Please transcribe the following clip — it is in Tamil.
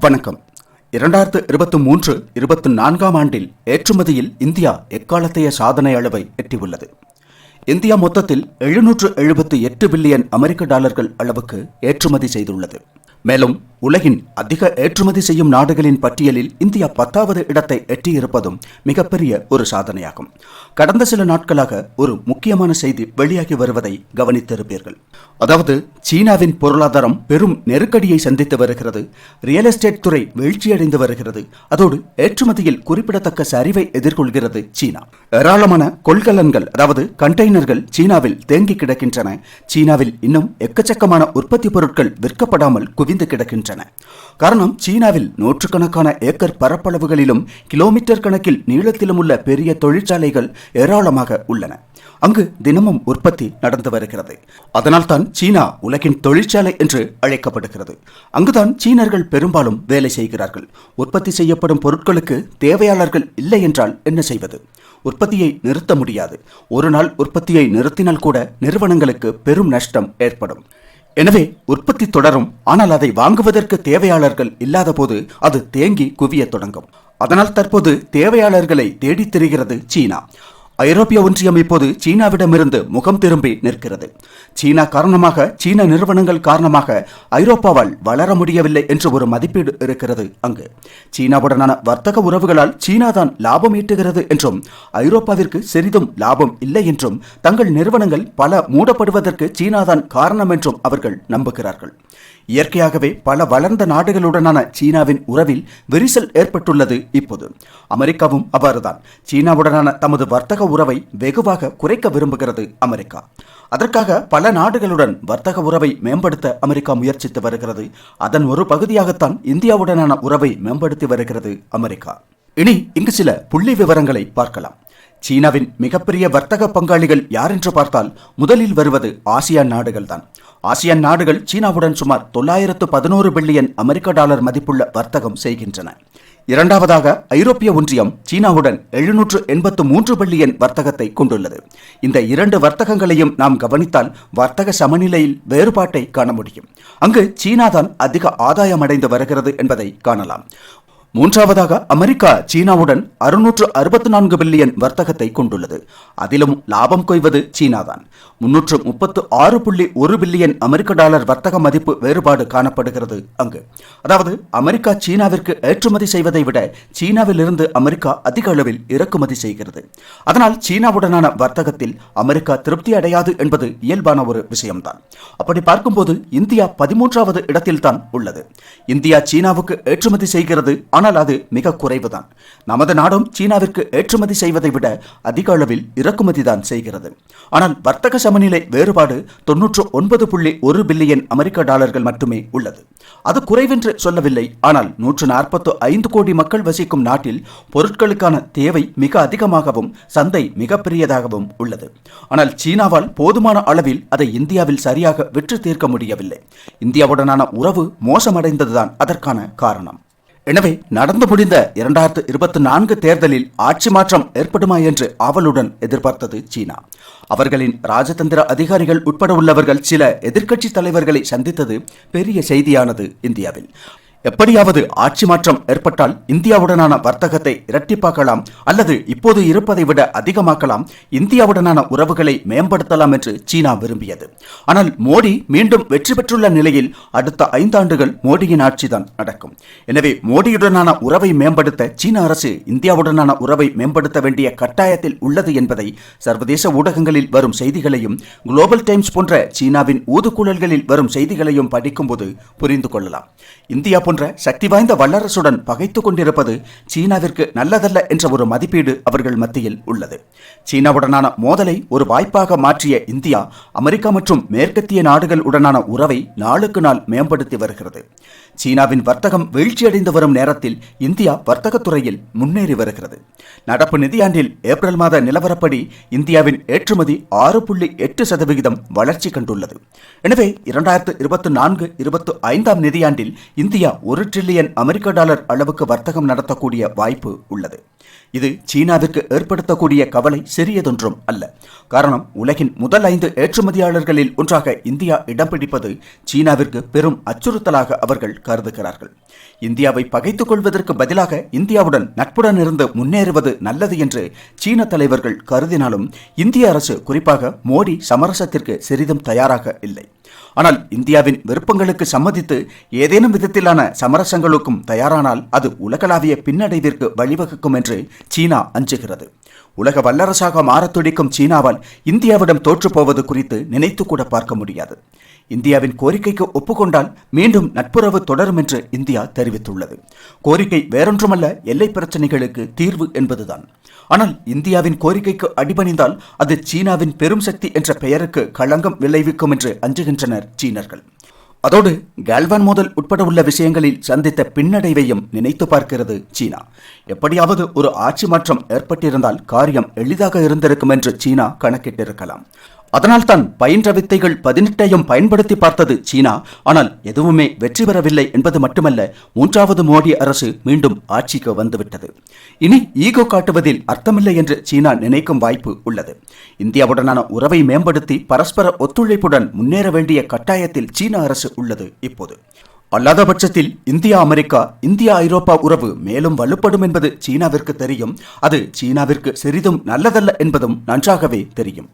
வணக்கம். இரண்டாயிரத்து இருபத்தி மூன்று இருபத்தி நான்காம் ஆண்டில் ஏற்றுமதியில் இந்தியா எக்காலத்தைய சாதனை அளவை எட்டியுள்ளது. இந்தியா மொத்தத்தில் எழுநூற்று எழுபத்தி எட்டு பில்லியன் அமெரிக்க டாலர்கள் அளவுக்கு ஏற்றுமதி செய்துள்ளது. மேலும் உலகின் அதிக ஏற்றுமதி செய்யும் நாடுகளின் பட்டியலில் இந்தியா பத்தாவது இடத்தை எட்டியிருப்பதும் மிகப்பெரிய ஒரு சாதனையாகும். கடந்த சில நாட்களாக ஒரு முக்கியமான செய்தி வெளியாகி வருவதை கவனித்திருப்பீர்கள். அதாவது சீனாவின் பொருளாதாரம் பெரும் நெருக்கடியை சந்தித்து வருகிறது ரியல் எஸ்டேட் துறை வீழ்ச்சியடைந்து வருகிறது அதோடு ஏற்றுமதியில் குறிப்பிடத்தக்க சரிவை எதிர்கொள்கிறது சீனா. ஏராளமான கொள்கலன்கள் அதாவது கண்டெய்னர்கள் சீனாவில் தேங்கி கிடக்கின்றன. சீனாவில் இன்னும் எக்கச்சக்கமான உற்பத்தி பொருட்கள் விற்கப்படாமல் குவி குவிந்து கிடக்கின்றன. காரணம் சீனாவில் நூற்றுக்கணக்கான ஏக்கர் பரப்பளவுகளிலும் கிலோமீட்டர் கணக்கில் நீளத்திலும் உள்ள பெரிய தொழிற்சாலைகள் ஏராளமாக உள்ளன. அங்கு தினமும் உற்பத்தி நடந்து வருகிறது. அதனால்தான் சீனா உலகின் தொழிற்சாலை என்று அழைக்கப்படுகிறது. அங்குதான் சீனர்கள் பெரும்பாலும் வேலை செய்கிறார்கள். உற்பத்தி செய்யப்படும் பொருட்களுக்கு தேவையாளர்கள் இல்லை என்றால் என்ன செய்வது? உற்பத்தியை நிறுத்த முடியாது. ஒரு நாள் உற்பத்தியை நிறுத்தினால் கூட நிறுவனங்களுக்கு பெரும் நஷ்டம் ஏற்படும். எனவே உற்பத்தி தொடரும். ஆனால் அதை வாங்குவதற்கு தேவையாளர்கள் இல்லாத போது அது தேங்கி குவியத் தொடங்கும். அதனால் தற்போது தேவையாளர்களை தேடித் திரிகிறது சீனா. ஐரோப்பிய ஒன்றியம் இப்போது சீனாவிடமிருந்து முகம் திரும்பி நிற்கிறது. சீனா காரணமாக சீன நிறுவனங்கள் காரணமாக ஐரோப்பாவால் வளர முடியவில்லை என்று ஒரு மதிப்பீடு இருக்கிறது அங்கு. சீனாவுடனான வர்த்தக உறவுகளால் சீனா தான் லாபம் ஈட்டுகிறது என்றும் ஐரோப்பாவிற்கு சிறிதும் லாபம் இல்லை என்றும் தங்கள் நிறுவனங்கள் பல மூடப்படுவதற்கு சீனாதான் காரணம் என்றும் அவர்கள் நம்புகிறார்கள். இயற்கையாகவே பல வளர்ந்த நாடுகளுடனான சீனாவின் உறவில் விரிசல் ஏற்பட்டுள்ளது இப்போது. அமெரிக்காவும் அவ்வாறுதான். சீனாவுடனான தமது வர்த்தக உறவை வெகுவாக குறைக்க விரும்புகிறது அமெரிக்கா. அதற்காக பல நாடுகளுடன் வர்த்தக உறவை மேம்படுத்த அமெரிக்கா முயற்சித்து வருகிறது. அதன் ஒரு பகுதியாகத்தான் இந்தியாவுடனான உறவை மேம்படுத்தி வருகிறது அமெரிக்கா. இனி இங்கு சில புள்ளி விவரங்களை பார்க்கலாம். சீனாவின் மிகப்பெரிய வர்த்தக பங்காளிகள் யார் என்று பார்த்தால் முதலில் வருவது ஆசியான் நாடுகள்தான். ஆசியான் நாடுகள் சீனாவுடன் சுமார் தொள்ளாயிரத்து பதினோரு பில்லியன் அமெரிக்க டாலர் மதிப்புள்ள வர்த்தகம் செய்கின்றன. இரண்டாவதாக ஐரோப்பிய ஒன்றியம் சீனாவுடன் எழுநூற்று எண்பத்து மூன்று பில்லியன் வர்த்தகத்தை கொண்டுள்ளது. இந்த இரண்டு வர்த்தகங்களையும் நாம் கவனித்தால் வர்த்தக சமநிலையில் வேறுபாட்டை காண முடியும். அங்கு சீனாதான் அதிக ஆதாயம் அடைந்து வருகிறது என்பதை காணலாம். மூன்றாவதாக அமெரிக்கா சீனாவுடன் அறுநூற்று அறுபத்தி நான்கு பில்லியன் வர்த்தகத்தை கொண்டுள்ளது. அதிலும் லாபம் கொய்வது சீனாதான். முன்னூற்று முப்பத்து ஆறு புள்ளி ஒரு பில்லியன் அமெரிக்க டாலர் வர்த்தக மதிப்பு வேறுபாடு காணப்படுகிறது அங்கு. அதாவது அமெரிக்கா சீனாவிற்கு ஏற்றுமதி செய்வதை விட சீனாவிலிருந்து அமெரிக்கா அதிக அளவில் இறக்குமதி செய்கிறது. அதனால் சீனாவுடனான வர்த்தகத்தில் அமெரிக்கா திருப்தி அடையாது என்பது இயல்பான ஒரு விஷயம்தான். அப்படி பார்க்கும்போது இந்தியா பதிமூன்றாவது இடத்தில் தான் உள்ளது. இந்தியா சீனாவுக்கு ஏற்றுமதி செய்கிறது ஆனால் அது மிக குறைவுதான். நமது நாடும் சீனாவிற்கு ஏற்றுமதி செய்வதை விட அதிக அளவில் இறக்குமதி தான் செய்கிறது. ஆனால் வர்த்தக சமநிலை வேறுபாடு தொன்னூற்று ஒன்பது புள்ளி ஒரு பில்லியன் அமெரிக்க டாலர்கள் மட்டுமே உள்ளது. அது குறைவென்று சொல்லவில்லை. ஆனால் நூற்று நாற்பத்து ஐந்து கோடி மக்கள் வசிக்கும் நாட்டில் பொருட்களுக்கான தேவை மிக அதிகமாகவும் சந்தை மிகப்பெரியதாகவும் உள்ளது. ஆனால் சீனாவால் போதுமான அளவில் அதை இந்தியாவில் சரியாக விற்று தீர்க்க முடியவில்லை. இந்தியாவுடனான உறவு மோசமடைந்ததுதான் அதற்கான காரணம். எனவே நடந்து முடிந்த இரண்டாயிரத்து இருபத்தி நான்கு தேர்தலில் ஆட்சி மாற்றம் ஏற்படுமா என்று ஆவலுடன் எதிர்பார்த்தது சீனா. அவர்களின் ராஜதந்திர அதிகாரிகள் உட்பட உள்ளவர்கள் சில எதிர்க்கட்சி தலைவர்களை சந்தித்தது பெரிய செய்தியானது இந்தியாவில். எப்படியாவது ஆட்சி மாற்றம் ஏற்பட்டால் இந்தியாவுடனான வர்த்தகத்தை இரட்டிப்பாக்கலாம் அல்லது இப்போது இருப்பதை விட அதிகமாக்கலாம் இந்தியாவுடனான உறவுகளை மேம்படுத்தலாம் என்று சீனா விரும்பியது. ஆனால் மோடி மீண்டும் வெற்றி பெற்றுள்ள நிலையில் அடுத்த ஐந்தாண்டுகள் மோடியின் ஆட்சிதான் நடக்கும். எனவே மோடியுடனான உறவை மேம்படுத்த சீன அரசு இந்தியாவுடனான உறவை மேம்படுத்த வேண்டிய கட்டாயத்தில் உள்ளது என்பதை சர்வதேச ஊடகங்களில் வரும் செய்திகளையும் குளோபல் டைம்ஸ் போன்ற சீனாவின் ஊதுகுழல்களில் வரும் செய்திகளையும் படிக்கும்போது புரிந்து கொள்ளலாம். இந்தியா போன்ற சக்தி வாய்ந்த வல்லரசுடன் பகைத்துக் கொண்டிருப்பது சீனாவிற்கு நல்லதல்ல என்ற ஒரு மதிப்பீடு அவர்கள் மத்தியில் உள்ளது. சீனாவுடனான மோதலை ஒரு வாய்ப்பாக மாற்றிய இந்தியா அமெரிக்கா மற்றும் மேற்கத்திய நாடுகள் உடனான உறவை நாளுக்கு நாள் மேம்படுத்தி வருகிறது. சீனாவின் வர்த்தகம் வீழ்ச்சியடைந்து வரும் நேரத்தில் இந்தியா வர்த்தகத்துறையில் முன்னேறி வருகிறது. நடப்பு நிதியாண்டில் ஏப்ரல் மாத நிலவரப்படி இந்தியாவின் ஏற்றுமதி ஆறு புள்ளி எட்டு சதவிகிதம் வளர்ச்சி கண்டுள்ளது. எனவே இரண்டாயிரத்து இருபத்தி நான்கு இருபத்தி ஐந்தாம் நிதியாண்டில் இந்தியா ஒரு டிரில்லியன் அமெரிக்க டாலர் அளவுக்கு வர்த்தகம் நடத்தக்கூடிய வாய்ப்பு உள்ளது. இது சீனாவிற்கு ஏற்படுத்தக்கூடிய கவலை சிறியதொன்றும் அல்ல. காரணம் உலகின் முதல் ஐந்து ஏற்றுமதியாளர்களில் ஒன்றாக இந்தியா இடம் பிடிப்பது சீனாவிற்கு பெரும் அச்சுறுத்தலாக அவர்கள் கருதுகிறார்கள். இந்தியாவை பகைத்துக் கொள்வதற்கு பதிலாக இந்தியாவுடன் நட்புடன் இருந்து முன்னேறுவது நல்லது என்று சீன தலைவர்கள் கருதினாலும் இந்திய அரசு குறிப்பாக மோடி சமரசத்திற்கு சிறிதும் தயாராக இல்லை. ஆனால் இந்தியாவின் விருப்பங்களுக்கு சம்மதித்து ஏதேனும் விதத்திலான சமரசங்களுக்கும் தயாரானால் அது உலகளாவிய பின்னடைவிற்கு வழிவகுக்கும் என்று சீனா அஞ்சுகிறது. உலக வல்லரசாக மாறத் துடிக்கும் சீனாவால் இந்தியாவிடம் தோற்றுப்போவது குறித்து நினைத்து கூட பார்க்க முடியாது. இந்தியாவின் கோரிக்கைக்கு ஒப்புக்கொண்டால் மீண்டும் நட்புறவு தொடரும் என்று இந்தியா தெரிவித்துள்ளது. கோரிக்கை வேறொன்றுமல்ல எல்லை பிரச்சனைகளுக்கு தீர்வு என்பதுதான். ஆனால் இந்தியாவின் கோரிக்கைக்கு அடிபணிந்தால் அது சீனாவின் பெரும் சக்தி என்ற பெயருக்கு களங்கம் விளைவிக்கும் என்று அஞ்சுகின்றனர் சீனர்கள். அதோடு கால்வான் மோதல் உட்பட உள்ள விஷயங்களில் சந்தித்த பின்னடைவையும் நினைத்து பார்க்கிறது சீனா. எப்படியாவது ஒரு ஆட்சி மாற்றம் ஏற்பட்டிருந்தால் காரியம் எளிதாக இருந்திருக்கும் என்று சீனா கணக்கிட்டிருக்கலாம். அதனால்தான் பயின்ற வித்தைகள் பதினெட்டையும் பயன்படுத்தி பார்த்தது சீனா. ஆனால் எதுவுமே வெற்றி பெறவில்லை என்பது மட்டுமல்ல மூன்றாவது மோடி அரசு மீண்டும் ஆட்சிக்கு வந்துவிட்டது. இனி ஈகோ காட்டுவதில் அர்த்தமில்லை என்று சீனா நினைக்கும் வாய்ப்பு உள்ளது. இந்தியாவுடனான உறவை மேம்படுத்தி பரஸ்பர ஒத்துழைப்புடன் முன்னேற வேண்டிய கட்டாயத்தில் சீன அரசு உள்ளது இப்போது. அல்லாத பட்சத்தில் இந்தியா அமெரிக்கா இந்தியா ஐரோப்பா உறவு மேலும் வலுப்படும் என்பது சீனாவிற்கு தெரியும். அது சீனாவிற்கு சிறிதும் நல்லதல்ல என்பதும் நன்றாகவே தெரியும்.